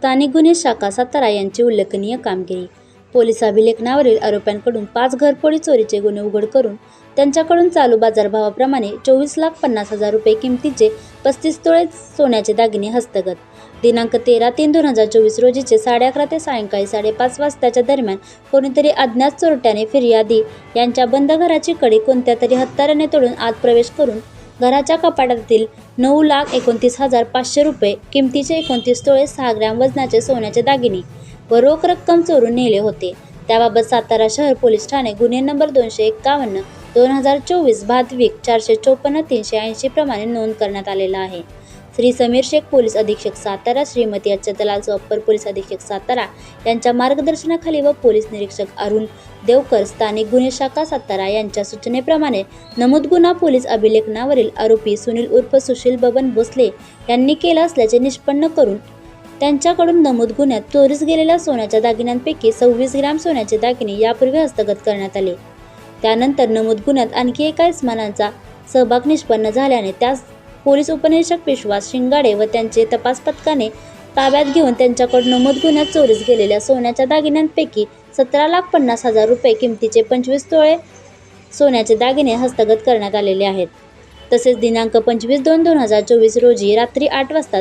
स्थानिक गुन्हे शाखा सातारा यांची उल्लेखनीय कामगिरी. पोलीस अभिलेखनावरील आरोपांकडून पाच घरफोडी चोरीचे गुन्हे उघड करून त्यांच्याकडून चालू बाजारभावाप्रमाणे चोवीस लाख पन्नास हजार रुपये किमतीचे पस्तीस तोळे सोन्याचे दागिने हस्तगत. दिनांक तेरा तीन दोन हजार चोवीस रोजीचे साडे अकरा ते सायंकाळी साडेपाच वाजताच्या दरम्यान कोणीतरी अज्ञात चोरट्याने फिर्यादी यांच्या बंद घराची कडी कोणत्या तरी हत्याराने तोडून आत प्रवेश करून घराच्या कपाटातील नऊ लाख एकोणतीस हजार पाचशे रुपये किमतीचे एकोणतीस तोळे सहा ग्रॅम वजनाचे सोन्याचे दागिने व रोख रक्कम चोरून नेले होते. त्याबाबत सातारा शहर पोलीस ठाणे गुन्हे नंबर दोनशे एक्कावन्न दोन हजार चोवीस भातविक चारशे चोपन्न तीनशे ऐंशी प्रमाणे नोंद करण्यात आलेला आहे. श्री समीर शेख पोलीस अधीक्षक सातारा श्रीमती अच्युतलाल अप्पर पोलीस अधीक्षक सातारा यांच्या मार्गदर्शनाखाली व पोलीस निरीक्षक अरुण देवकर स्थानिक गुन्हे शाखा सातारा यांच्या सूचनेप्रमाणे नमूद गुन्हा पोलीस अभिलेखनावरील आरोपी सुनील उर्फ सुशील बबन भोसले यांनी केला असल्याचे निष्पन्न करून त्यांच्याकडून नमूद गुन्ह्यात चोरीस गेलेल्या सोन्याच्या दागिन्यांपैकी सव्वीस ग्रॅम सोन्याचे दागिने यापूर्वी हस्तगत करण्यात आले. त्यानंतर नमूद गुन्ह्यात आणखी एका इस्मानांचा सहभाग निष्पन्न झाल्याने त्यास पोलीस उपनिरीक्षक विश्वास शिंगाडे व त्यांचे तपास पथकाने ताब्यात घेऊन त्यांच्याकडून नमूद गुन्ह्यात चोरीस गेलेल्या सोन्याच्या दागिन्यांपैकी सतरा लाख पन्नास हजार रुपये किमतीचे पंचवीस तोळे सोन्याचे दागिने हस्तगत करण्यात आलेले आहेत. तसेच दिनांक पंचवीस दोन दोन हजार चोवीस रोजी रात्री आठ वाजता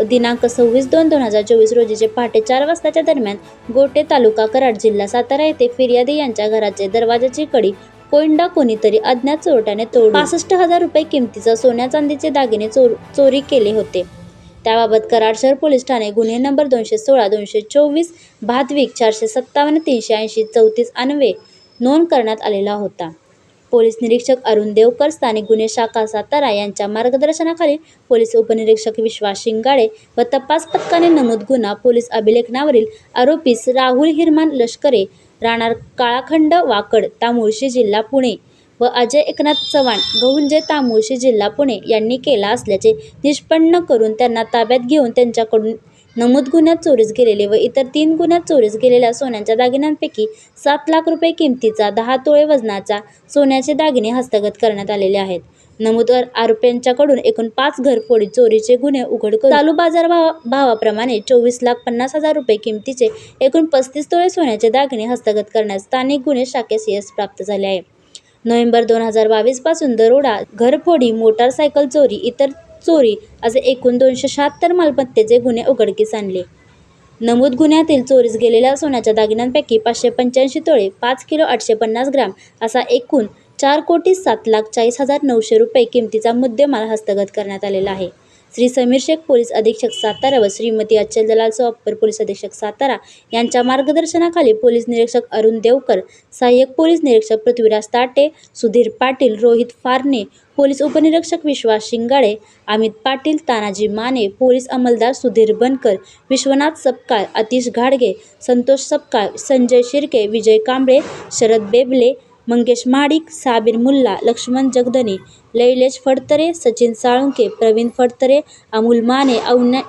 दिनांक सव्वीस दोन दोन हजार चोवीस रोजीचे पहाटे चार वाजताच्या दरम्यान गोटे तालुका कराड जिल्हा सातारा येथे फिर्यादी यांच्या घराचे दरवाजाची कडी कोइंडा कोणीतरी अज्ञात चोरट्याने तोडून पासष्ट हजार रुपये किमतीचा सोन्या चांदीचे दागिने चोर चोरी केले होते. त्याबाबत कराड शहर पोलीस ठाणे गुन्हे नंबर दोनशे सोळा दोनशे चोवीस भातविक चारशे सत्तावन्न तीनशे ऐंशी चौतीस अन्वे नोंद करण्यात आलेला होता. पोलीस निरीक्षक अरुण देवकर स्थानिक गुन्हे शाखा सातारा यांच्या मार्गदर्शनाखाली पोलीस उपनिरीक्षक विश्वास शिंगाडे व तपास पथकाने नमूद गुन्हा पोलीस अभिलेखनावरील आरोपीस राहुल हिरमान लष्करे राहणार काळाखंड वाकड तामुळशी जिल्हा पुणे. व अजय एकनाथ चव्हाण गहुंजे तामुळशी जिल्हा पुणे यांनी केला असल्याचे निष्पन्न करून त्यांना ताब्यात घेऊन त्यांच्याकडून नमूद गुन्ह्यात चोरीस गेलेले व इतर तीन गुन्ह्यात चोरीस गेलेल्या सोन्याच्या दागिन्यांपैकी सात लाख रुपये किमतीचा दहा तोळे वजनाचा सोन्याचे दागिने हस्तगत करण्यात आलेले आहेत. नमूद आरोपींच्याकडून एकूण पाच घरफोडी चोरीचे गुन्हे उघड करून चालू बाजार भावाप्रमाणे चोवीस लाख पन्नास हजार रुपये किमतीचे एकूण पस्तीस तोळे सोन्याचे दागिने हस्तगत करण्यास स्थानिक गुन्हे शाखेस यश प्राप्त झाले आहे. नोव्हेंबर दोन हजार बावीसपासून दरोडा घरफोडी मोटारसायकल चोरी इतर चोरी असे एकूण दोनशे शहात्तर मालमत्तेचे गुन्हे उघडकीस आणले. नमूद गुन्ह्यातील चोरीस गेलेल्या सोन्याच्या दागिन्यांपैकी पाचशे पंच्याऐंशी तोळे पाच किलो आठशे पन्नास ग्राम असा एकूण चार कोटी सात लाख चाळीस हजार नऊशे रुपये किमतीचा मुद्देमाल हस्तगत करण्यात आलेला आहे. श्री समीर शेख पोलीस अधीक्षक सातारा व श्रीमती अच्छल दलालसह अप्पर पोलीस अधीक्षक सातारा यांच्या मार्गदर्शनाखाली पोलीस निरीक्षक अरुण देवकर सहाय्यक पोलीस निरीक्षक पृथ्वीराज ताटे सुधीर पाटील रोहित फारणे पोलीस उपनिरीक्षक विश्वास शिंगाडे अमित पाटील तानाजी माने पोलीस अंमलदार सुधीर बनकर विश्वनाथ सपकाळ अतिश घाडगे संतोष सपकाळ संजय शिर्के विजय कांबळे शरद बेबले मंगेश माडिक साबिर मुल्ला लक्ष्मण जगदने लैलेश फडतरे सचिन साळुंके प्रवीण फडतरे अमोल माने अवना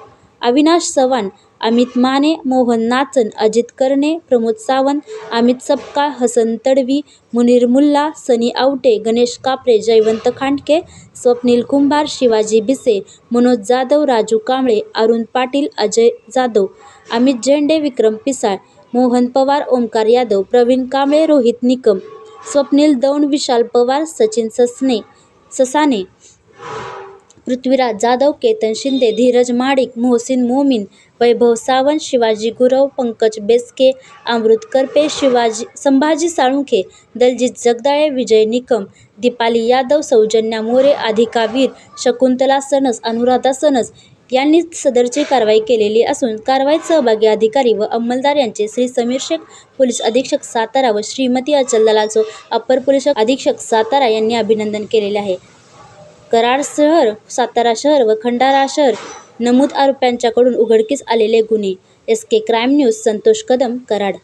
अविनाश चव्हाण अमित माने मोहन नाचन अजित कर्णे प्रमोद सावंत अमित सपकाळ हसन तडवी मुनीर मुल्ला सनी आवटे गणेश कापरे जयवंत खांडके स्वप्नील कुंभार शिवाजी बिसे मनोज जाधव राजू कांबळे अरुण पाटील अजय जाधव अमित झेंडे विक्रम पिसाळ मोहन पवार ओंकार यादव प्रवीण कांबळे रोहित निकम. स्वप्नील दौंड विशाल पवार सचिन ससने ससाने पृथ्वीराज जाधव केतन शिंदे धीरज माडिक मोहसिन मोमीन वैभव सावंत शिवाजी गुरव पंकज बेस्के अमृत करपे शिवाजी संभाजी साळुंखे दलजित जगदाळे विजय निकम दीपाली यादव सौजन्या मोरे अधिका वीर शकुंतला सनस अनुराधा सनस यांनी सदरची कारवाई केलेली असून कारवाईत सहभागी अधिकारी व अंमलदार यांचे श्री समीर शेख पोलीस अधीक्षक सातारा व श्रीमती अचल दलाचो अप्पर पोलीस अधीक्षक सातारा यांनी अभिनंदन केलेले आहे. कराड शहर सातारा शहर व खंडारा शहर नमूद आरोप्यांच्याकडून उघडकीस आलेले गुन्हे. S K crime news Santosh Kadam Karad.